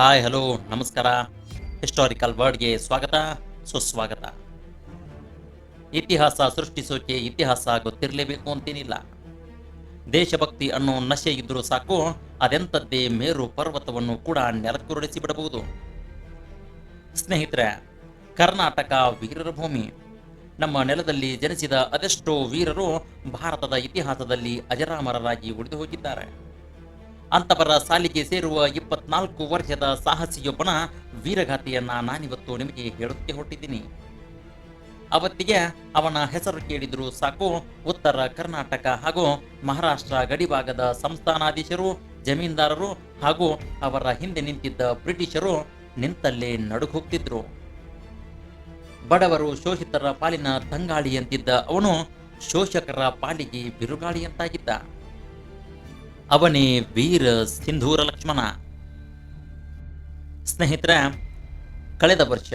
Hi hello ನಮಸ್ಕಾರ. Historical ವರ್ಡ್ಗೆ ಸ್ವಾಗತ, ಸುಸ್ವಾಗತ. ಇತಿಹಾಸ ಸೃಷ್ಟಿಸೋಕೆ ಇತಿಹಾಸ ಗೊತ್ತಿರಲೇಬೇಕು ಅಂತೇನಿಲ್ಲ. ದೇಶಭಕ್ತಿ ಅನ್ನೋ ನಶೆ ಇದ್ರೂ ಸಾಕು, ಅದೆಂಥದ್ದೇ ಮೇರು ಪರ್ವತವನ್ನು ಕೂಡ ನೆಲಕ್ಕುರುಳಿಸಿ ಬಿಡಬಹುದು. ಸ್ನೇಹಿತರೆ, ಕರ್ನಾಟಕ ವೀರರ ಭೂಮಿ. ನಮ್ಮ ನೆಲದಲ್ಲಿ ಜನಿಸಿದ ಅದೆಷ್ಟೋ ವೀರರು ಭಾರತದ ಇತಿಹಾಸದಲ್ಲಿ ಅಜರಾಮರರಾಗಿ ಉಳಿದು ಹೋಗಿದ್ದಾರೆ. ಅಂತವರ ಸಾಲಿಗೆ ಸೇರುವ ಇಪ್ಪತ್ನಾಲ್ಕು ವರ್ಷದ ಸಾಹಸಿಯೊಬ್ಬನ ವೀರಗಾಥೆಯನ್ನ ನಾನಿವತ್ತು ನಿಮಗೆ ಹೇಳುತ್ತೆ ಹೊಟ್ಟಿದ್ದೀನಿ ಅವತ್ತಿಗೆ ಅವನ ಹೆಸರು ಕೇಳಿದ್ರು ಸಾಕು. ಉತ್ತರ ಕರ್ನಾಟಕ ಹಾಗೂ ಮಹಾರಾಷ್ಟ್ರ ಗಡಿಭಾಗದ ಸಂಸ್ಥಾನಾಧೀಶರು, ಜಮೀನ್ದಾರರು ಹಾಗೂ ಅವರ ಹಿಂದೆ ನಿಂತಿದ್ದ ಬ್ರಿಟಿಷರು ನಿಂತಲ್ಲೇ ನಡುಗೋಗ್ತಿದ್ರು ಬಡವರು ಶೋಷಿತರ ಪಾಲಿನ ತಂಗಾಳಿಯಂತಿದ್ದ ಅವನು ಶೋಷಕರ ಪಾಲಿಗೆ ಬಿರುಗಾಳಿಯಂತಾಗಿದ್ದ. ಅವನೇ ವೀರ ಸಿಂಧೂರ ಲಕ್ಷ್ಮಣ. ಸ್ನೇಹಿತರೆ, ಕಳೆದ ವರ್ಷ,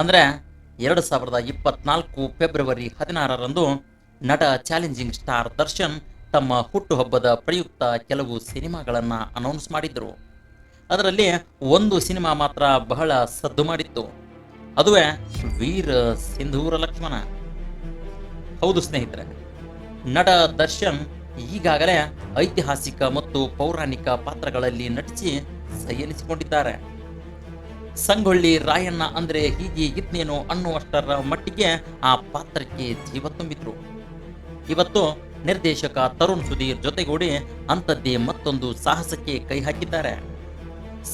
ಅಂದರೆ ಎರಡು ಸಾವಿರದ ಇಪ್ಪತ್ನಾಲ್ಕು ಫೆಬ್ರವರಿ ಹದಿನಾರರಂದು ನಟ ಚಾಲೆಂಜಿಂಗ್ ಸ್ಟಾರ್ ದರ್ಶನ್ ತಮ್ಮ ಹುಟ್ಟುಹಬ್ಬದ ಪ್ರಯುಕ್ತ ಕೆಲವು ಸಿನಿಮಾಗಳನ್ನು ಅನೌನ್ಸ್ ಮಾಡಿದ್ರು. ಅದರಲ್ಲಿ ಒಂದು ಸಿನಿಮಾ ಮಾತ್ರ ಬಹಳ ಸದ್ದು ಮಾಡಿತ್ತು. ಅದುವೇ ವೀರ ಸಿಂಧೂರ ಲಕ್ಷ್ಮಣ. ಹೌದು ಸ್ನೇಹಿತರೆ, ನಟ ದರ್ಶನ್ ಈಗಾಗಲೇ ಐತಿಹಾಸಿಕ ಮತ್ತು ಪೌರಾಣಿಕ ಪಾತ್ರಗಳಲ್ಲಿ ನಟಿಸಿ ಸೈಯನಿಸಿಕೊಂಡಿದ್ದಾರೆ. ಸಂಗೊಳ್ಳಿ ರಾಯಣ್ಣ ಅಂದ್ರೆ ಹೀಗೆ ಇದ್ನೇನು ಅನ್ನುವಷ್ಟರ ಮಟ್ಟಿಗೆ ಆ ಪಾತ್ರಕ್ಕೆ ಜೀವ ತುಂಬಿದ್ರು. ಇವತ್ತು ನಿರ್ದೇಶಕ ತರುಣ್ ಸುಧೀರ್ ಜೊತೆಗೂಡಿ ಅಂಥದ್ದೇ ಮತ್ತೊಂದು ಸಾಹಸಕ್ಕೆ ಕೈ ಹಾಕಿದ್ದಾರೆ.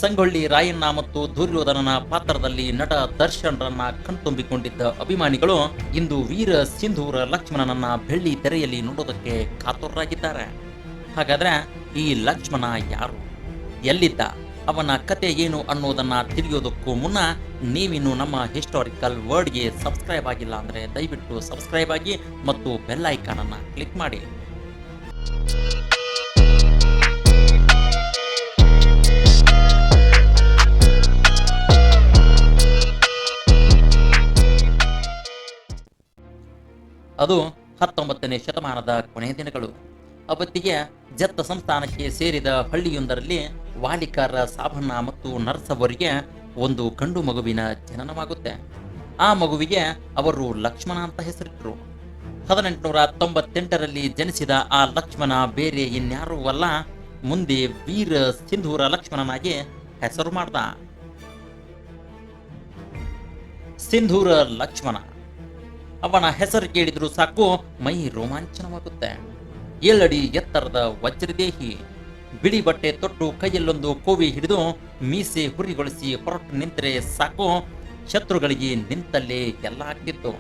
ಸಂಗೊಳ್ಳಿ ರಾಯಣ್ಣ ಮತ್ತು ದುರ್ಯೋಧನನ ಪಾತ್ರದಲ್ಲಿ ನಟ ದರ್ಶನ್ರನ್ನ ಕಣ್ತುಂಬಿಕೊಂಡಿದ್ದ ಅಭಿಮಾನಿಗಳು ಇಂದು ವೀರ ಸಿಂಧೂರ ಲಕ್ಷ್ಮಣನನ್ನ ಬೆಳ್ಳಿ ತೆರೆಯಲ್ಲಿ ನೋಡೋದಕ್ಕೆ ಕಾತುರರಾಗಿದ್ದಾರೆ. ಹಾಗಾದ್ರೆ ಈ ಲಕ್ಷ್ಮಣ ಯಾರು? ಎಲ್ಲಿದ್ದ? ಅವನ ಕತೆ ಏನು ಅನ್ನೋದನ್ನ ತಿಳಿಯೋದಕ್ಕೂ ಮುನ್ನ ನೀವಿನ್ನು ನಮ್ಮ ಹಿಸ್ಟಾರಿಕಲ್ ವರ್ಡ್ಗೆ ಸಬ್ಸ್ಕ್ರೈಬ್ ಆಗಿಲ್ಲ ಅಂದ್ರೆ ದಯವಿಟ್ಟು ಸಬ್ಸ್ಕ್ರೈಬ್ ಆಗಿ ಮತ್ತು ಬೆಲ್ ಐಕಾನ್ ಅನ್ನ ಕ್ಲಿಕ್ ಮಾಡಿ. ಅದು ಹತ್ತೊಂಬತ್ತನೇ ಶತಮಾನದ ಕೊನೆಯ ದಿನಗಳು. ಅವತ್ತಿಗೆ ಜತ್ತ ಸಂಸ್ಥಾನಕ್ಕೆ ಸೇರಿದ ಹಳ್ಳಿಯೊಂದರಲ್ಲಿ ವಾಲಿಕಾರ ಸಾಬಣ್ಣ ಮತ್ತು ನರ್ಸವರಿಗೆ ಒಂದು ಗಂಡು ಮಗುವಿನ ಜನನವಾಗುತ್ತೆ. ಆ ಮಗುವಿಗೆ ಅವರು ಲಕ್ಷ್ಮಣ ಅಂತ ಹೆಸರಿಟ್ಟರು ಹದಿನೆಂಟುನೂರ ತೊಂಬತ್ತೆಂಟರಲ್ಲಿ ಜನಿಸಿದ ಆ ಲಕ್ಷ್ಮಣ ಬೇರೆ ಇನ್ಯಾರೂ ಅಲ್ಲ, ಮುಂದೆ ವೀರ ಸಿಂಧೂರ ಲಕ್ಷ್ಮಣನಾಗಿ ಹೆಸರು ಮಾಡ್ದ. ಸಿಂಧೂರ ಲಕ್ಷ್ಮಣ. ಅವನ ಹೆಸರು ಕೇಳಿದರೂ ಸಾಕು ಮೈ ರೋಮಾಂಚನವಾಗುತ್ತೆ. ಏಳಡಿ ಎತ್ತರದ ವಜ್ರದೇಹಿ, ಬಿಳಿ ಬಟ್ಟೆ ತೊಟ್ಟು ಕೈಯಲ್ಲೊಂದು ಕೋವಿ ಹಿಡಿದು ಮೀಸೆ ಹುರಿಗೊಳಿಸಿ ಹೊರಟು ನಿಂತರೆ ಸಾಕು ಶತ್ರುಗಳಿಗೆ ನಿಂತಲ್ಲೇ ಎಲ್ಲ ಆಗ್ತಿತ್ತು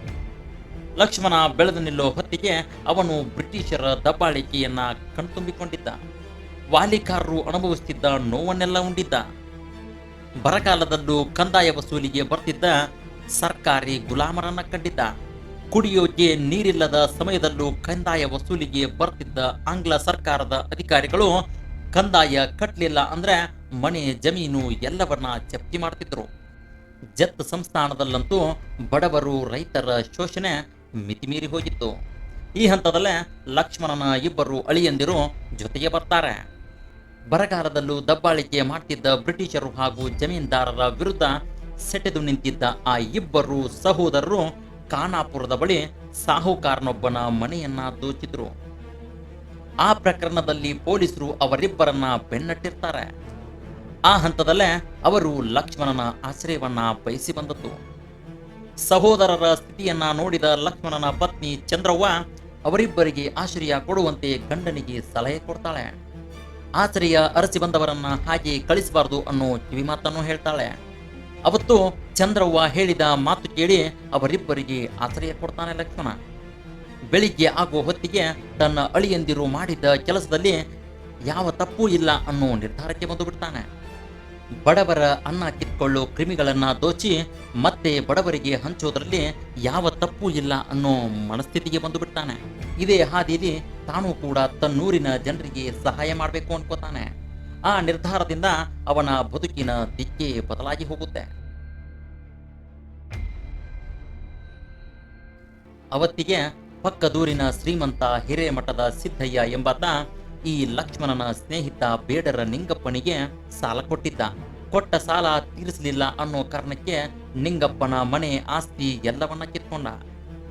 ಲಕ್ಷ್ಮಣ ಬೆಳೆದು ನಿಲ್ಲೋ ಹೊತ್ತಿಗೆ ಅವನು ಬ್ರಿಟಿಷರ ದಬ್ಬಾಳಿಕೆಯನ್ನ ಕಣ್ತುಂಬಿಕೊಂಡಿದ್ದ. ವಾಲಿಕಾರರು ಅನುಭವಿಸುತ್ತಿದ್ದ ನೋವನ್ನೆಲ್ಲ ಉಂಡಿದ್ದ. ಬರಗಾಲದಲ್ಲೂ ಕಂದಾಯ ವಸೂಲಿಗೆ ಬರ್ತಿದ್ದ ಸರ್ಕಾರಿ ಗುಲಾಮರನ್ನ ಕಂಡಿದ್ದ. ಕುಡಿಯೋಕೆ ನೀರಿಲ್ಲದ ಸಮಯದಲ್ಲೂ ಕಂದಾಯ ವಸೂಲಿಗೆ ಬರ್ತಿದ್ದ ಆಂಗ್ಲ ಸರ್ಕಾರದ ಅಧಿಕಾರಿಗಳು, ಕಂದಾಯ ಕಟ್ಟಲಿಲ್ಲ ಅಂದ್ರೆ ಮನೆ ಜಮೀನು ಎಲ್ಲವನ್ನ ಜಪ್ತಿ ಮಾಡ್ತಿದ್ರು. ಜತ್ ಸಂಸ್ಥಾನದಲ್ಲಂತೂ ಬಡವರು ರೈತರ ಶೋಷಣೆ ಮಿತಿಮೀರಿ ಹೋಗಿತ್ತು. ಈ ಹಂತದಲ್ಲೇ ಲಕ್ಷ್ಮಣನ ಇಬ್ಬರು ಅಳಿಯಂದಿರು ಜೊತೆಗೆ ಬರ್ತಾರೆ. ಬರಗಾಲದಲ್ಲೂ ದಬ್ಬಾಳಿಕೆ ಮಾಡ್ತಿದ್ದ ಬ್ರಿಟಿಷರು ಹಾಗೂ ಜಮೀನ್ದಾರರ ವಿರುದ್ಧ ಸೆಟೆದು ನಿಂತಿದ್ದ ಆ ಇಬ್ಬರು ಸಹೋದರರು ಖಾನಾಪುರದ ಬಳಿ ಸಾಹುಕಾರನೊಬ್ಬನ ಮನೆಯನ್ನ ದೋಚಿದ್ರು. ಆ ಪ್ರಕರಣದಲ್ಲಿ ಪೊಲೀಸರು ಅವರಿಬ್ಬರನ್ನ ಬೆನ್ನಟ್ಟಿರ್ತಾರೆ. ಆ ಹಂತದಲ್ಲೇ ಅವರು ಲಕ್ಷ್ಮಣನ ಆಶ್ರಯವನ್ನ ಬಯಸಿ ಬಂದದ್ದು. ಸಹೋದರರ ಸ್ಥಿತಿಯನ್ನ ನೋಡಿದ ಲಕ್ಷ್ಮಣನ ಪತ್ನಿ ಚಂದ್ರವ್ವ ಅವರಿಬ್ಬರಿಗೆ ಆಶ್ರಯ ಕೊಡುವಂತೆ ಗಂಡನಿಗೆ ಸಲಹೆ ಕೊಡ್ತಾಳೆ. ಆಶ್ರಯ ಅರಸಿ ಬಂದವರನ್ನ ಹಾಗೆ ಕಳಿಸಬಾರದು ಅನ್ನೋ ಕಿವಿಮಾತನ್ನು ಹೇಳ್ತಾಳೆ. ಅವತ್ತು ಚಂದ್ರವ್ವ ಹೇಳಿದ ಮಾತು ಕೇಳಿ ಅವರಿಬ್ಬರಿಗೆ ಆಶ್ರಯ ಕೊಡ್ತಾನೆ ಲಕ್ಷ್ಮಣ. ಬೆಳಿಗ್ಗೆ ಆಗುವ ಹೊತ್ತಿಗೆ ತನ್ನ ಅಳಿಯಂದಿರು ಮಾಡಿದ ಕೆಲಸದಲ್ಲಿ ಯಾವ ತಪ್ಪೂ ಇಲ್ಲ ಅನ್ನೋ ನಿರ್ಧಾರಕ್ಕೆ ಬಂದು ಬಿಡ್ತಾನೆ. ಬಡವರ ಅನ್ನ ಕಿತ್ಕೊಳ್ಳೋ ಕ್ರಿಮಿಗಳನ್ನು ದೋಚಿ ಮತ್ತೆ ಬಡವರಿಗೆ ಹಂಚೋದ್ರಲ್ಲಿ ಯಾವ ತಪ್ಪೂ ಇಲ್ಲ ಅನ್ನೋ ಮನಸ್ಥಿತಿಗೆ ಬಂದು ಬಿಡ್ತಾನೆ. ಇದೇ ಹಾದಿಯಲ್ಲಿ ತಾನು ಕೂಡ ತನ್ನೂರಿನ ಜನರಿಗೆ ಸಹಾಯ ಮಾಡಬೇಕು ಅನ್ಕೋತಾನೆ. ಆ ನಿರ್ಧಾರದಿಂದ ಅವನ ಬದುಕಿನ ದಿಕ್ಕೇ ಬದಲಾಗಿ ಹೋಗುತ್ತೆ. ಅವತ್ತಿಗೆ ಪಕ್ಕದೂರಿನ ಶ್ರೀಮಂತ ಹಿರೇಮಠದ ಸಿದ್ದಯ್ಯ ಎಂಬಾತ ಈ ಲಕ್ಷ್ಮಣನ ಸ್ನೇಹಿತ ಬೇಡರ ನಿಂಗಪ್ಪನಿಗೆ ಸಾಲ ಕೊಟ್ಟಿದ್ದ. ಕೊಟ್ಟ ಸಾಲ ತೀರಿಸಲಿಲ್ಲ ಅನ್ನೋ ಕಾರಣಕ್ಕೆ ನಿಂಗಪ್ಪನ ಮನೆ ಆಸ್ತಿ ಎಲ್ಲವನ್ನ ಕಿತ್ಕೊಂಡ.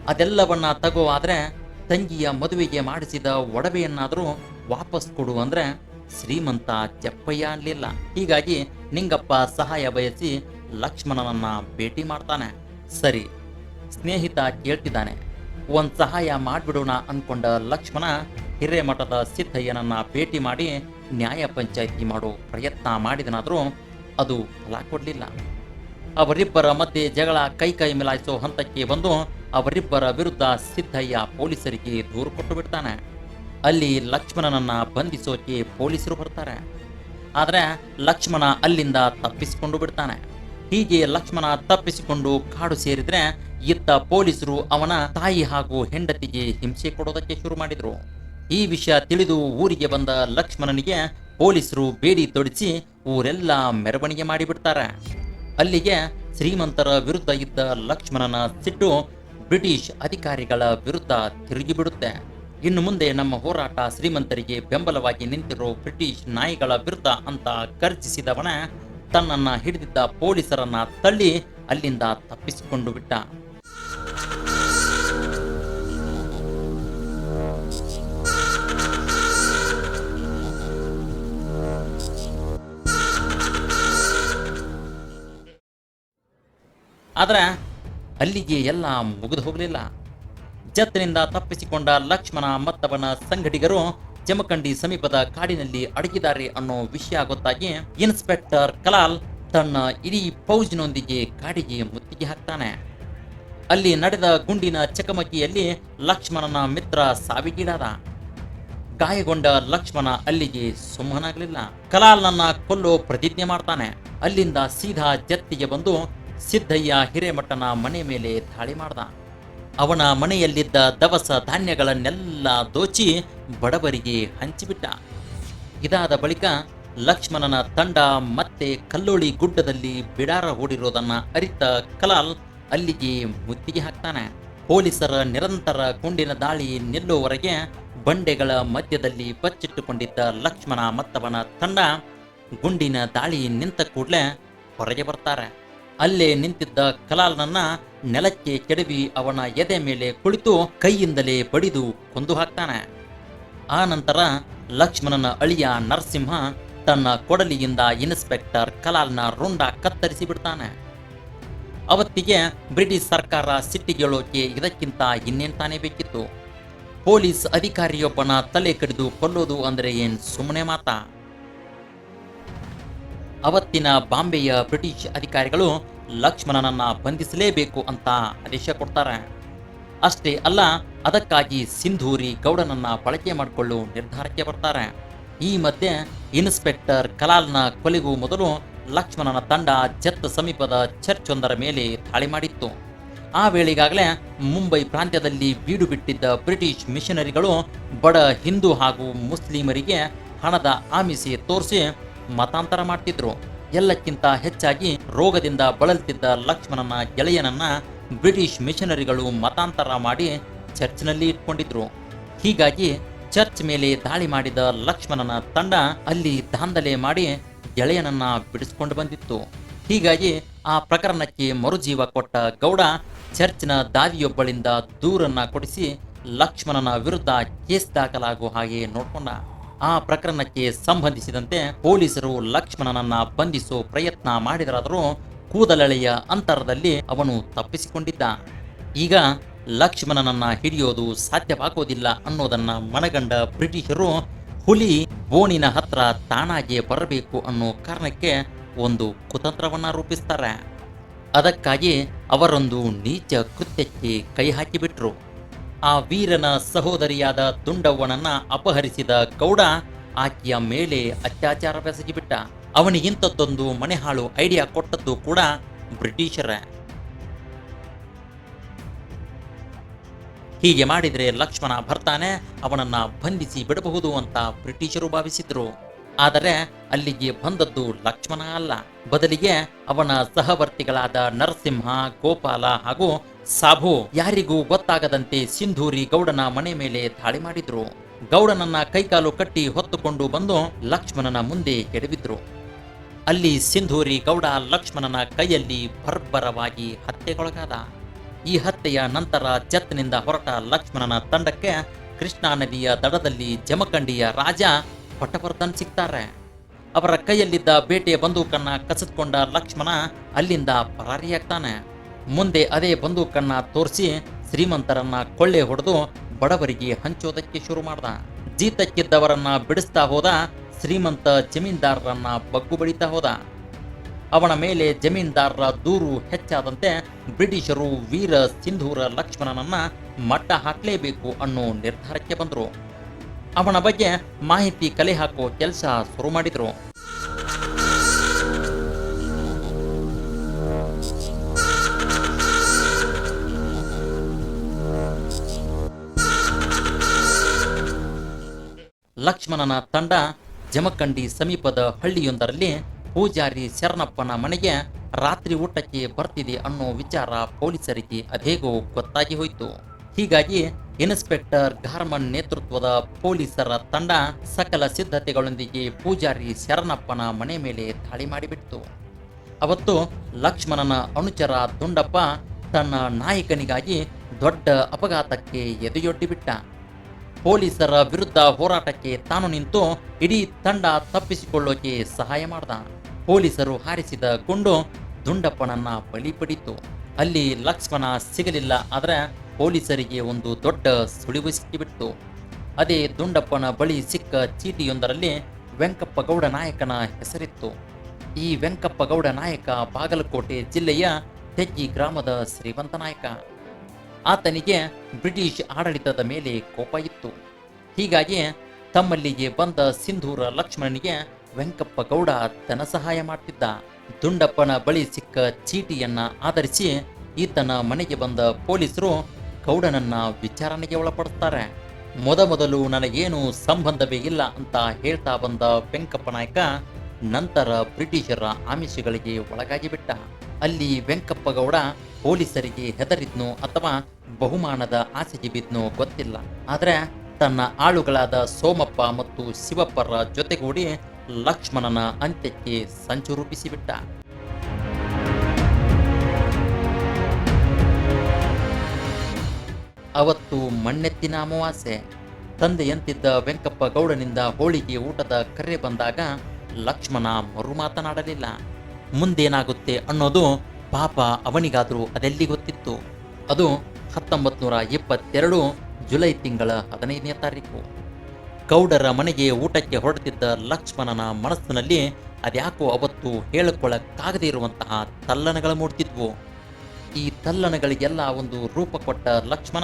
ಅದೆಲ್ಲವನ್ನ ತಗೋ ಆದ್ರೆ ತಂಗಿಯ ಮದುವೆಗೆ ಮಾಡಿಸಿದ ಒಡವೆಯನ್ನಾದರೂ ವಾಪಸ್ ಕೊಡು ಅಂದ್ರೆ ಶ್ರೀಮಂತ ಚೆಪ್ಪಯ್ಯ ಅನ್ಲಿಲ್ಲ. ಹೀಗಾಗಿ ನಿಂಗಪ್ಪ ಸಹಾಯ ಬಯಸಿ ಲಕ್ಷ್ಮಣನನ್ನ ಭೇಟಿ ಮಾಡ್ತಾನೆ. ಸರಿ, ಸ್ನೇಹಿತ ಕೇಳ್ತಿದ್ದಾನೆ. ಒಂದು ಸಹಾಯ ಮಾಡಿಬಿಡೋಣ ಅನ್ಕೊಂಡ ಲಕ್ಷ್ಮಣ ಹಿರೇಮಠದ ಸಿದ್ದಯ್ಯನನ್ನ ಭೇಟಿ ಮಾಡಿ ನ್ಯಾಯ ಪಂಚಾಯಿತಿ ಮಾಡೋ ಪ್ರಯತ್ನ ಮಾಡಿದನಾದರೂ ಅದು ಫಲ ಕೊಡಲಿಲ್ಲ. ಅವರಿಬ್ಬರ ಮಧ್ಯೆ ಜಗಳ ಕೈ ಕೈ ಮಿಲಾಯಿಸೋ ಹಂತಕ್ಕೆ ಬಂದು ಅವರಿಬ್ಬರ ವಿರುದ್ಧ ಸಿದ್ದಯ್ಯ ಪೊಲೀಸರಿಗೆ ದೂರು ಕೊಟ್ಟು ಬಿಡ್ತಾನೆ. ಅಲ್ಲಿ ಲಕ್ಷ್ಮಣನನ್ನ ಬಂಧಿಸೋಕೆ ಪೊಲೀಸರು ಬರ್ತಾರೆ. ಆದರೆ ಲಕ್ಷ್ಮಣ ಅಲ್ಲಿಂದ ತಪ್ಪಿಸಿಕೊಂಡು ಬಿಡ್ತಾನೆ. ಹೀಗೆ ಲಕ್ಷ್ಮಣ ತಪ್ಪಿಸಿಕೊಂಡು ಕಾಡು ಸೇರಿದ್ರೆ ಇತ್ತ ಪೊಲೀಸರು ಅವನ ತಾಯಿ ಹಾಗೂ ಹೆಂಡತಿಗೆ ಹಿಂಸೆ ಕೊಡೋದಕ್ಕೆ ಶುರು ಮಾಡಿದ್ರು. ಈ ವಿಷಯ ತಿಳಿದು ಊರಿಗೆ ಬಂದ ಲಕ್ಷ್ಮಣನಿಗೆ ಪೊಲೀಸರು ಬೇಡಿ ತೊಡಿಸಿ ಊರೆಲ್ಲ ಮೆರವಣಿಗೆ ಮಾಡಿಬಿಡ್ತಾರೆ. ಅಲ್ಲಿಗೆ ಶ್ರೀಮಂತರ ವಿರುದ್ಧ ಇದ್ದ ಲಕ್ಷ್ಮಣನ ಸಿಟ್ಟು ಬ್ರಿಟಿಷ್ ಅಧಿಕಾರಿಗಳ ವಿರುದ್ಧ ತಿರುಗಿಬಿಡುತ್ತೆ. ಇನ್ನು ಮುಂದೆ ನಮ್ಮ ಹೋರಾಟ ಶ್ರೀಮಂತರಿಗೆ ಬೆಂಬಲವಾಗಿ ನಿಂತಿರೋ ಬ್ರಿಟಿಷ್ ನಾಯಿಗಳ ವಿರುದ್ಧ ಅಂತ ಗರ್ಜಿಸಿದವನ ತನ್ನನ್ನ ಹಿಡಿದಿದ್ದ ಪೊಲೀಸರನ್ನ ತಳ್ಳಿ ಅಲ್ಲಿಂದ ತಪ್ಪಿಸಿಕೊಂಡು ಬಿಟ್ಟ. ಆದ್ರೆ ಅಲ್ಲಿಗೆ ಎಲ್ಲ ಮುಗಿದು ಹೋಗಲಿಲ್ಲ. ಜತ್ತಿನಿಂದ ತಪ್ಪಿಸಿಕೊಂಡ ಲಕ್ಷ್ಮಣ ಮತ್ತವನ ಸಂಘಟಿಗರು ಜಮಖಂಡಿ ಸಮೀಪದ ಕಾಡಿನಲ್ಲಿ ಅಡಗಿದ್ದಾರೆ ಅನ್ನೋ ವಿಷಯ ಗೊತ್ತಾಗಿ ಇನ್ಸ್ಪೆಕ್ಟರ್ ಕಲಾಲ್ ತನ್ನ ಇಡೀ ಫೌಜ್ನೊಂದಿಗೆ ಕಾಡಿಗೆ ಮುತ್ತಿಗೆ ಹಾಕ್ತಾನೆ. ಅಲ್ಲಿ ನಡೆದ ಗುಂಡಿನ ಚಕಮಕಿಯಲ್ಲಿ ಲಕ್ಷ್ಮಣನ ಮಿತ್ರ ಸಾವಿಗೀಡಾದ. ಗಾಯಗೊಂಡ ಲಕ್ಷ್ಮಣ ಅಲ್ಲಿಗೆ ಸುಮ್ಮನಾಗಲಿಲ್ಲ. ಕಲಾಲ್ನನ್ನ ಕೊಲ್ಲೋ ಪ್ರತಿಜ್ಞೆ ಮಾಡ್ತಾನೆ. ಅಲ್ಲಿಂದ ಸೀದಾ ಜತ್ತಿಗೆ ಬಂದು ಸಿದ್ದಯ್ಯ ಹಿರೇಮಠನ ಮನೆ ಮೇಲೆ ದಾಳಿ ಮಾಡ್ದ. ಅವನ ಮನೆಯಲ್ಲಿದ್ದ ದವಸ ಧಾನ್ಯಗಳನ್ನೆಲ್ಲ ದೋಚಿ ಬಡವರಿಗೆ ಹಂಚಿಬಿಟ್ಟ. ಇದಾದ ಬಳಿಕ ಲಕ್ಷ್ಮಣನ ತಂಡ ಮತ್ತೆ ಕಲ್ಲೋಳಿ ಗುಡ್ಡದಲ್ಲಿ ಬಿಡಾರ ಓಡಿರೋದನ್ನ ಅರಿತ ಕಲಾಲ್ ಅಲ್ಲಿಗೆ ಮುತ್ತಿಗೆ ಹಾಕ್ತಾನೆ. ಪೊಲೀಸರ ನಿರಂತರ ಗುಂಡಿನ ದಾಳಿ ನಿಲ್ಲುವವರೆಗೆ ಬಂಡೆಗಳ ಮಧ್ಯದಲ್ಲಿ ಬಚ್ಚಿಟ್ಟುಕೊಂಡಿದ್ದ ಲಕ್ಷ್ಮಣ ಮತ್ತವನ ತಂಡ ಗುಂಡಿನ ದಾಳಿ ನಿಂತ ಕೂಡಲೇ ಹೊರಗೆ ಬರ್ತಾರೆ. ಅಲ್ಲೇ ನಿಂತಿದ್ದ ಕಲಾಲ್ನನ್ನ ನೆಲಕ್ಕೆ ಕೆಡವಿ ಅವನ ಎದೆ ಮೇಲೆ ಕುಳಿತು ಕೈಯಿಂದಲೇ ಬಡಿದು ಕೊಂದು ಹಾಕ್ತಾನೆ. ಆ ನಂತರ ಲಕ್ಷ್ಮಣನ ಅಳಿಯ ನರಸಿಂಹ ತನ್ನ ಕೊಡಲಿಯಿಂದ ಇನ್ಸ್ಪೆಕ್ಟರ್ ಕಲಾಲ್ನ ರುಂಡ ಕತ್ತರಿಸಿ ಬಿಡ್ತಾನೆ. ಅವತ್ತಿಗೆ ಬ್ರಿಟಿಷ್ ಸರ್ಕಾರ ಸಿಟ್ಟಿಗೆಳೋಕೆ ಇದಕ್ಕಿಂತ ಇನ್ನೇನ್ ತಾನೇ ಬೇಕಿತ್ತು? ಪೊಲೀಸ್ ಅಧಿಕಾರಿಯೊಬ್ಬನ ತಲೆ ಕಡಿದು ಕೊಲ್ಲೋದು ಅಂದರೆ ಏನು ಸುಮ್ಮನೆ ಮಾತಾ? ಅವತ್ತಿನ ಬಾಂಬೆಯ ಬ್ರಿಟಿಷ್ ಅಧಿಕಾರಿಗಳು, ಲಕ್ಷ್ಮಣನನ್ನ ಬಂಧಿಸಲೇಬೇಕು ಅಂತ ಆದೇಶ ಕೊಡ್ತಾರೆ. ಅಷ್ಟೇ ಅಲ್ಲ, ಅದಕ್ಕಾಗಿ ಸಿಂಧೂರಿ ಗೌಡನನ್ನ ಬಳಕೆ ಮಾಡಿಕೊಳ್ಳೋ ನಿರ್ಧಾರಕ್ಕೆ ಬರ್ತಾರೆ. ಈ ಮಧ್ಯೆ ಇನ್ಸ್ಪೆಕ್ಟರ್ ಕಲಾಲ್ನ ಕೊಲೆಗೂ ಮೊದಲು ಲಕ್ಷ್ಮಣನ ತಂಡ ಜತ್ ಸಮೀಪದ ಚರ್ಚ್ ಒಂದರ ಮೇಲೆ ದಾಳಿ ಮಾಡಿತ್ತು. ಆ ವೇಳೆಗಾಗಲೇ ಮುಂಬೈ ಪ್ರಾಂತ್ಯದಲ್ಲಿ ಬೀಡು ಬಿಟ್ಟಿದ್ದ ಬ್ರಿಟಿಷ್ ಮಿಷನರಿಗಳು ಬಡ ಹಿಂದೂ ಹಾಗೂ ಮುಸ್ಲಿಮರಿಗೆ ಹಣದ ಆಮಿಸಿ ತೋರಿಸಿ ಮತಾಂತರ ಮಾಡ್ತಿದ್ರು. ಎಲ್ಲಕ್ಕಿಂತ ಹೆಚ್ಚಾಗಿ ರೋಗದಿಂದ ಬಳಲ್ತಿದ್ದ ಲಕ್ಷ್ಮಣನ ಗೆಳೆಯನನ್ನ ಬ್ರಿಟಿಷ್ ಮಿಷನರಿಗಳು ಮತಾಂತರ ಮಾಡಿ ಚರ್ಚ್ನಲ್ಲಿ ಇಟ್ಕೊಂಡಿದ್ರು. ಹೀಗಾಗಿ ಚರ್ಚ್ ಮೇಲೆ ದಾಳಿ ಮಾಡಿದ ಲಕ್ಷ್ಮಣನ ತಂಡ ಅಲ್ಲಿ ದಾಂಧಲೆ ಮಾಡಿ ಗೆಳೆಯನನ್ನ ಬಿಡಿಸ್ಕೊಂಡು ಬಂದಿತ್ತು. ಹೀಗಾಗಿ ಆ ಪ್ರಕರಣಕ್ಕೆ ಮರುಜೀವ ಕೊಟ್ಟ ಗೌಡ ಚರ್ಚ್ನ ದಾದಿಯೊಬ್ಬಳಿಂದ ದೂರನ್ನ ಕೊಡಿಸಿ ಲಕ್ಷ್ಮಣನ ವಿರುದ್ಧ ಕೇಸ್ ದಾಖಲಾಗುವ ಹಾಗೆ ನೋಡ್ಕೊಂಡ. ಆ ಪ್ರಕರಣಕ್ಕೆ ಸಂಬಂಧಿಸಿದಂತೆ ಪೊಲೀಸರು ಲಕ್ಷ್ಮಣನನ್ನ ಬಂಧಿಸೋ ಪ್ರಯತ್ನ ಮಾಡಿದರಾದರೂ ಕೂದಲಳೆಯ ಅಂತರದಲ್ಲಿ ಅವನು ತಪ್ಪಿಸಿಕೊಂಡಿದ್ದ. ಈಗ ಲಕ್ಷ್ಮಣನನ್ನ ಹಿಡಿಯೋದು ಸಾಧ್ಯವಾಗೋದಿಲ್ಲ ಅನ್ನೋದನ್ನ ಮನಗಂಡ ಬ್ರಿಟಿಷರು ಹುಲಿ ಬೋಣಿನ ಹತ್ರ ತಾನಾಗೆ ಬರಬೇಕು ಅನ್ನೋ ಕಾರಣಕ್ಕೆ ಒಂದು ಕುತಂತ್ರವನ್ನ ರೂಪಿಸ್ತಾರೆ. ಅದಕ್ಕಾಗಿ ಅವರೊಂದು ನೀಚ ಕೃತ್ಯಕ್ಕೆ ಕೈ ಹಾಕಿಬಿಟ್ರು. ಆ ವೀರನ ಸಹೋದರಿಯಾದ ತುಂಡವ್ವನನ್ನ ಅಪಹರಿಸಿದ ಗೌಡ ಆಕೆಯ ಮೇಲೆ ಅತ್ಯಾಚಾರ ಬೆಸಗಿಬಿಟ್ಟ. ಅವನಿಗಿಂತದ್ದೊಂದು ಮನೆಹಾಳು ಐಡಿಯಾ ಕೊಟ್ಟದ್ದು ಕೂಡ ಬ್ರಿಟಿಷರೇ. ಹೀಗೆ ಮಾಡಿದರೆ ಲಕ್ಷ್ಮಣ ಬರ್ತಾನೆ, ಅವನನ್ನ ಬಂಧಿಸಿ ಬಿಡಬಹುದು ಅಂತ ಬ್ರಿಟಿಷರು ಭಾವಿಸಿದ್ರು. ಆದರೆ ಅಲ್ಲಿಗೆ ಬಂದದ್ದು ಲಕ್ಷ್ಮಣ ಅಲ್ಲ. ಬದಲಿಗೆ ಅವನ ಸಹವರ್ತಿಗಳಾದ ನರಸಿಂಹ, ಗೋಪಾಲ ಹಾಗೂ ಸಾಬು, ಯಾರಿಗೂ ಗೊತ್ತಾಗದಂತೆ ಸಿಂಧೂರಿ ಗೌಡನ ಮನೆ ಮೇಲೆ ದಾಳಿ ಮಾಡಿದ್ರು. ಗೌಡನನ್ನ ಕೈಕಾಲು ಕಟ್ಟಿ ಹೊತ್ತುಕೊಂಡು ಬಂದು ಲಕ್ಷ್ಮಣನ ಮುಂದೆ ಕೆಡವಿದ್ರು. ಅಲ್ಲಿ ಸಿಂಧೂರಿ ಗೌಡ ಲಕ್ಷ್ಮಣನ ಕೈಯಲ್ಲಿ ಬರ್ಬರವಾಗಿ ಹತ್ಯೆಗೊಳಗಾದ. ಈ ಹತ್ಯೆಯ ನಂತರ ಜತ್ನಿಂದ ಹೊರಟ ಲಕ್ಷ್ಮಣನ ತಂಡಕ್ಕೆ ಕೃಷ್ಣಾ ನದಿಯ ದಡದಲ್ಲಿ ಜಮಖಂಡಿಯ ರಾಜ ಪಟವರ್ಧನ್ ಸಿಗ್ತಾರೆ. ಅವರ ಕೈಯಲ್ಲಿದ್ದ ಬೇಟೆಯ ಬಂದೂಕನ್ನ ಕಸಿದುಕೊಂಡ ಲಕ್ಷ್ಮಣ ಅಲ್ಲಿಂದ ಪರಾರಿಯಾಗ್ತಾನೆ. ಮುಂದೆ ಅದೇ ಬಂದೂಕನ್ನ ತೋರಿಸಿ ಶ್ರೀಮಂತರನ್ನ ಕೊಳ್ಳೆ ಹೊಡೆದು ಬಡವರಿಗೆ ಹಂಚೋದಕ್ಕೆ ಶುರು ಮಾಡ್ದ. ಜೀತಕ್ಕಿದ್ದವರನ್ನ ಬಿಡಿಸ್ತಾ ಹೋದ ಶ್ರೀಮಂತ ಜಮೀನ್ದಾರರನ್ನ ಬಗ್ಗು ಬಡಿತಾ ಹೋದ. ಅವನ ಮೇಲೆ ಜಮೀನ್ದಾರರ ದೂರು ಹೆಚ್ಚಾದಂತೆ ಬ್ರಿಟಿಷರು ವೀರ ಸಿಂಧೂರ ಲಕ್ಷ್ಮಣನನ್ನ ಮಟ್ಟ ಹಾಕಲೇಬೇಕು ಅನ್ನೋ ನಿರ್ಧಾರಕ್ಕೆ ಬಂದರು. ಅವನ ಬಗ್ಗೆ ಮಾಹಿತಿ ಕಲೆ ಹಾಕೋ ಕೆಲಸ ಶುರು ಮಾಡಿದ್ರು. ಲಕ್ಷ್ಮಣನ ತಂಡ ಜಮಖಂಡಿ ಸಮೀಪದ ಹಳ್ಳಿಯೊಂದರಲ್ಲಿ ಪೂಜಾರಿ ಶರಣಪ್ಪನ ಮನೆಗೆ ರಾತ್ರಿ ಊಟಕ್ಕೆ ಬರ್ತಿದೆ ಅನ್ನೋ ವಿಚಾರ ಪೊಲೀಸರಿಗೆ ಅದೇಗೋ ಗೊತ್ತಾಗಿ ಹೋಯಿತು. ಹೀಗಾಗಿ ಇನ್ಸ್ಪೆಕ್ಟರ್ ಗಾರ್ಮನ್ ನೇತೃತ್ವದ ಪೊಲೀಸರ ತಂಡ ಸಕಲ ಸಿದ್ಧತೆಗಳೊಂದಿಗೆ ಪೂಜಾರಿ ಶರಣಪ್ಪನ ಮನೆ ಮೇಲೆ ದಾಳಿ ಮಾಡಿಬಿಡ್ತು. ಅವತ್ತು ಲಕ್ಷ್ಮಣನ ಅನುಚರ ದುಂಡಪ್ಪ ತನ್ನ ನಾಯಕನಿಗಾಗಿ ದೊಡ್ಡ ಅಪಘಾತಕ್ಕೆ ಎದೆಯೊಡ್ಡಿಬಿಟ್ಟ ಪೊಲೀಸರ ವಿರುದ್ಧ ಹೋರಾಟಕ್ಕೆ ತಾನು ನಿಂತು ಇಡೀ ತಂಡ ತಪ್ಪಿಸಿಕೊಳ್ಳೋಕೆ ಸಹಾಯ ಮಾಡ್ದ. ಪೊಲೀಸರು ಹಾರಿಸಿದ ಗುಂಡು ದುಂಡಪ್ಪನನ್ನ ಬಲಿ ಪಡಿತು. ಅಲ್ಲಿ ಲಕ್ಷ್ಮಣ ಸಿಗಲಿಲ್ಲ ಆದರೆ ಪೊಲೀಸರಿಗೆ ಒಂದು ದೊಡ್ಡ ಸುಳಿವು ಸಿಕ್ಕಿಬಿಟ್ಟು ಅದೇ ದುಂಡಪ್ಪನ ಬಳಿ ಸಿಕ್ಕ ಚೀಟಿಯೊಂದರಲ್ಲಿ ವೆಂಕಪ್ಪ ಗೌಡ ನಾಯಕನ ಹೆಸರಿತ್ತು. ಈ ವೆಂಕಪ್ಪ ಗೌಡ ನಾಯಕ ಬಾಗಲಕೋಟೆ ಜಿಲ್ಲೆಯ ತೆಗ್ಗಿ ಗ್ರಾಮದ ಶ್ರೀಮಂತ ನಾಯಕ. ಆತನಿಗೆ ಬ್ರಿಟಿಷ್ ಆಡಳಿತದ ಮೇಲೆ ಕೋಪ ಇತ್ತು. ಹೀಗಾಗಿ ತಮ್ಮಲ್ಲಿಗೆ ಬಂದ ಸಿಂಧೂರ ಲಕ್ಷ್ಮಣನಿಗೆ ವೆಂಕಪ್ಪ ಗೌಡ ಧನ ಸಹಾಯ ಮಾಡ್ತಿದ್ದ. ದುಂಡಪ್ಪನ ಬಳಿ ಸಿಕ್ಕ ಚೀಟಿಯನ್ನ ಆಧರಿಸಿ ಈತನ ಮನೆಗೆ ಬಂದ ಪೊಲೀಸರು ಗೌಡನನ್ನ ವಿಚಾರಣೆಗೆ ಒಳಪಡುತ್ತಾರೆ. ಮೊದಮೊದಲು ನನಗೇನು ಸಂಬಂಧವೇ ಇಲ್ಲ ಅಂತ ಹೇಳ್ತಾ ಬಂದ ವೆಂಕಪ್ಪ ನಾಯಕ ನಂತರ ಬ್ರಿಟಿಷರ ಆಮಿಷಗಳಿಗೆ ಒಳಗಾಗಿ ಬಿಟ್ಟ ಅಲ್ಲಿ ವೆಂಕಪ್ಪಗೌಡ ಪೊಲೀಸರಿಗೆ ಹೆದರಿದ್ನೋ ಅಥವಾ ಬಹುಮಾನದ ಆಸೆಗೆ ಬಿದ್ನೋ ಗೊತ್ತಿಲ್ಲ. ಆದರೆ ತನ್ನ ಆಳುಗಳಾದ ಸೋಮಪ್ಪ ಮತ್ತು ಶಿವಪ್ಪರ ಜೊತೆಗೂಡಿ ಲಕ್ಷ್ಮಣನ ಅಂತ್ಯಕ್ಕೆ ಸಂಚು ರೂಪಿಸಿಬಿಟ್ಟ. ಅವತ್ತು ಮಣ್ಣೆತ್ತಿನ ಅಮಾವಾಸ್ಯೆ. ತಂದೆಯಂತಿದ್ದ ವೆಂಕಪ್ಪ ಗೌಡನಿಂದ ಹೋಳಿಗೆ ಊಟದ ಕರೆ ಬಂದಾಗ ಲಕ್ಷ್ಮಣ ಮರು ಮಾತನಾಡಲಿಲ್ಲ ಮುಂದೇನಾಗುತ್ತೆ ಅನ್ನೋದು ಪಾಪ ಅವನಿಗಾದರೂ ಅದೆಲ್ಲಿ ಗೊತ್ತಿತ್ತು? ಅದು ಹತ್ತೊಂಬತ್ತು ನೂರ ಇಪ್ಪತ್ತೆರಡು ಜುಲೈ ತಿಂಗಳ ಹದಿನೈದನೇ ತಾರೀಕು. ಗೌಡರ ಮನೆಗೆ ಊಟಕ್ಕೆ ಹೊರಟಿದ್ದ ಲಕ್ಷ್ಮಣನ ಮನಸ್ಸಿನಲ್ಲಿ ಅದ್ಯಾಕೋ ಅವತ್ತು ಹೇಳಿಕೊಳ್ಳಕ್ಕಾಗದೇ ಇರುವಂತಹ ತಲ್ಲಣಗಳು ಮೂಡ್ತಿದ್ವು. ಈ ತಲ್ಲಣಗಳಿಗೆಲ್ಲ ಒಂದು ರೂಪ ಕೊಟ್ಟ ಲಕ್ಷ್ಮಣ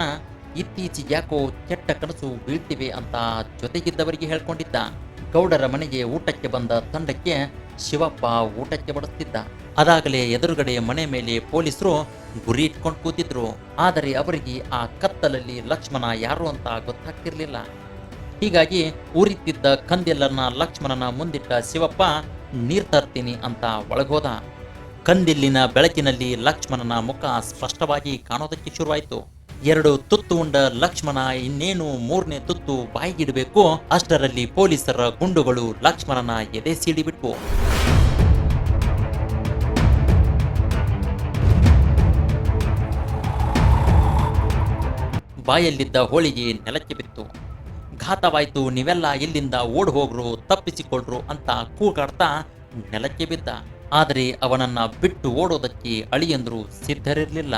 ಇತ್ತೀಚೆಗೆ ಯಾಕೋ ಕೆಟ್ಟ ಕನಸು ಬೀಳ್ತಿವೆ ಅಂತ ಜೊತೆಗಿದ್ದವರಿಗೆ ಹೇಳ್ಕೊಂಡಿದ್ದ. ಗೌಡರ ಮನೆಗೆ ಊಟಕ್ಕೆ ಬಂದ ತಂಡಕ್ಕೆ ಶಿವಪ್ಪ ಊಟಕ್ಕೆ ಬಡಿಸ್ತಿದ್ದ ಅದಾಗಲೇ ಎದುರುಗಡೆ ಮನೆ ಮೇಲೆ ಪೊಲೀಸರು ಗುರಿ ಇಟ್ಕೊಂಡು ಕೂತಿದ್ರು. ಆದರೆ ಅವರಿಗೆ ಆ ಕತ್ತಲಲ್ಲಿ ಲಕ್ಷ್ಮಣ ಯಾರು ಅಂತ ಗೊತ್ತಾಗ್ತಿರ್ಲಿಲ್ಲ. ಹೀಗಾಗಿ ಊರಿತ್ತಿದ್ದ ಕಂದೆಲ್ಲನ್ನ ಲಕ್ಷ್ಮಣನ ಮುಂದಿಟ್ಟ ಶಿವಪ್ಪ, ನೀರ್ ತರ್ತೀನಿ ಅಂತ ಒಳಗೋದ. ಕಂದಿಲ್ಲಿನ ಬೆಳಕಿನಲ್ಲಿ ಲಕ್ಷ್ಮಣನ ಮುಖ ಸ್ಪಷ್ಟವಾಗಿ ಕಾಣೋದಕ್ಕೆ ಶುರುವಾಯಿತು. ಎರಡು ತುತ್ತು ಉಂಡ ಲಕ್ಷ್ಮಣ, ಇನ್ನೇನು ಮೂರನೇ ತುತ್ತು ಬಾಯಿಗಿಡಬೇಕು? ಅಷ್ಟರಲ್ಲಿ ಪೊಲೀಸರ ಗುಂಡುಗಳು ಲಕ್ಷ್ಮಣನ ಎದೆ ಸೀಡಿಬಿಟ್ವು ಬಾಯಲ್ಲಿದ್ದ ಹೋಳಿಗೆ ನೆಲಕ್ಕೆ ಬಿತ್ತು. ಘಾತವಾಯ್ತು, ನೀವೆಲ್ಲ ಇಲ್ಲಿಂದ ಓಡ್ ಹೋಗ್ರು ತಪ್ಪಿಸಿಕೊಳ್ರು ಅಂತ ಕೂಗಾಡ್ತಾ ನೆಲಕ್ಕೆ ಬಿದ್ದ. ಆದರೆ ಅವನನ್ನ ಬಿಟ್ಟು ಓಡೋದಕ್ಕೆ ಅಳಿಯಂದ್ರು ಸಿದ್ಧರಿರಲಿಲ್ಲ.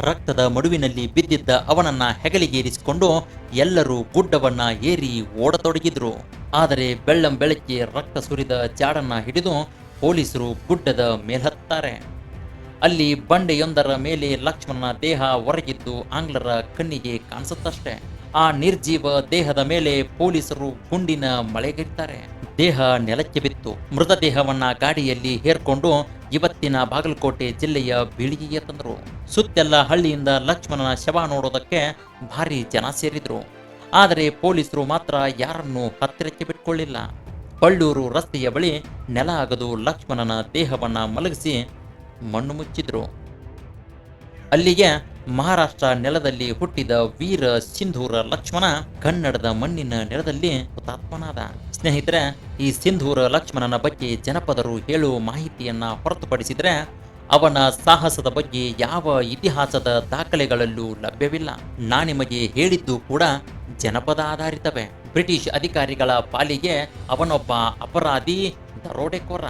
ರಕ್ತದ ಮಡುವಿನಲ್ಲಿ ಬಿದ್ದಿದ್ದ ಅವನನ್ನ ಹೆಗಲಿಗೇರಿಸಿಕೊಂಡು ಎಲ್ಲರೂ ಗುಡ್ಡವನ್ನ ಏರಿ ಓಡತೊಡಗಿದ್ರು. ಆದರೆ ಬೆಳ್ಳಂ ಬೆಳಗ್ಗೆ ರಕ್ತ ಸುರಿದ ಜಾಡನ್ನ ಹಿಡಿದು ಪೊಲೀಸರು ಗುಡ್ಡದ ಮೇಲ್ಹತ್ತಾರೆ. ಅಲ್ಲಿ ಬಂಡೆಯೊಂದರ ಮೇಲೆ ಲಕ್ಷ್ಮಣನ ದೇಹ ಹೊರಗಿದ್ದು ಆಂಗ್ಲರ ಕಣ್ಣಿಗೆ ಕಾಣಿಸುತ್ತಷ್ಟೆ. ಆ ನಿರ್ಜೀವ ದೇಹದ ಮೇಲೆ ಪೊಲೀಸರು ಗುಂಡಿನ ಮಳೆಗಿರ್ತಾರೆ ದೇಹ ನೆಲಕ್ಕೆ ಬಿತ್ತು. ಮೃತದೇಹವನ್ನ ಗಾಡಿಯಲ್ಲಿ ಹೇರ್ಕೊಂಡು ಇವತ್ತಿನ ಬಾಗಲಕೋಟೆ ಜಿಲ್ಲೆಯ ಬೀಳಿಗೆಗೆ ತಂದರು. ಸುತ್ತೆಲ್ಲ ಹಳ್ಳಿಯಿಂದ ಲಕ್ಷ್ಮಣನ ಶವ ನೋಡೋದಕ್ಕೆ ಭಾರಿ ಜನ ಸೇರಿದ್ರು. ಆದರೆ ಪೊಲೀಸರು ಮಾತ್ರ ಯಾರನ್ನೂ ಹತ್ತಿರಕ್ಕೆ ಬಿಟ್ಕೊಳ್ಳಿಲ್ಲ. ಪಳ್ಳೂರು ರಸ್ತೆಯ ಬಳಿ ನೆಲ ಅಗದು ಲಕ್ಷ್ಮಣನ ದೇಹವನ್ನ ಮಲಗಿಸಿ ಮಣ್ಣು ಮುಚ್ಚಿದ್ರು. ಅಲ್ಲಿಗೆ ಮಹಾರಾಷ್ಟ್ರ ನೆಲದಲ್ಲಿ ಹುಟ್ಟಿದ ವೀರ ಸಿಂಧೂರ ಲಕ್ಷ್ಮಣ ಕನ್ನಡದ ಮಣ್ಣಿನ ನೆಲದಲ್ಲಿ ಹುತಾತ್ಮನಾದ. ಸ್ನೇಹಿತರೆ, ಈ ಸಿಂಧೂರ ಲಕ್ಷ್ಮಣನ ಬಗ್ಗೆ ಜನಪದರು ಹೇಳುವ ಮಾಹಿತಿಯನ್ನು ಹೊರತುಪಡಿಸಿದರೆ, ಅವನ ಸಾಹಸದ ಬಗ್ಗೆ ಯಾವ ಇತಿಹಾಸದ ದಾಖಲೆಗಳಲ್ಲೂ ಲಭ್ಯವಿಲ್ಲ. ನಾ ನಿಮಗೆ ಹೇಳಿದ್ದು ಕೂಡ ಜನಪದ ಆಧಾರಿತವೇ. ಬ್ರಿಟಿಷ್ ಅಧಿಕಾರಿಗಳ ಪಾಲಿಗೆ ಅವನೊಬ್ಬ ಅಪರಾಧಿ ದರೋಡೆಕೋರ.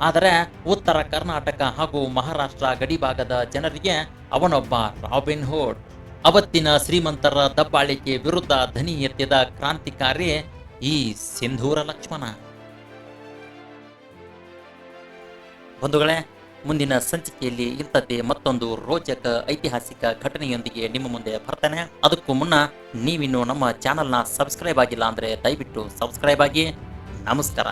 ಆದರೆ, ಉತ್ತರ ಕರ್ನಾಟಕ ಹಾಗೂ ಮಹಾರಾಷ್ಟ್ರ ಗಡಿಭಾಗದ ಜನರಿಗೆ ಅವನೊಬ್ಬ ರಾಬಿನ್ ಹುಡ್. ಅವತ್ತಿನ ಶ್ರೀಮಂತರ ದಬ್ಬಾಳಿಕೆ ವಿರುದ್ಧ ಧ್ವನಿ ಎತ್ತಿದ ಕ್ರಾಂತಿಕಾರಿ ಈ ಸಿಂಧೂರ ಲಕ್ಷ್ಮಣ. ಬಂಧುಗಳೇ, ಮುಂದಿನ ಸಂಚಿಕೆಯಲ್ಲಿ ಇಂಥದ್ದೇ ಮತ್ತೊಂದು ರೋಚಕ ಐತಿಹಾಸಿಕ ಘಟನೆಯೊಂದಿಗೆ ನಿಮ್ಮ ಮುಂದೆ ಬರ್ತಾನೆ. ಅದಕ್ಕೂ ಮುನ್ನ ನೀವಿನ್ನು ನಮ್ಮ ಚಾನಲ್ನ ಸಬ್ಸ್ಕ್ರೈಬ್ ಆಗಿಲ್ಲ ಅಂದರೆ ದಯವಿಟ್ಟು ಸಬ್ಸ್ಕ್ರೈಬ್ ಆಗಿ. ನಮಸ್ಕಾರ.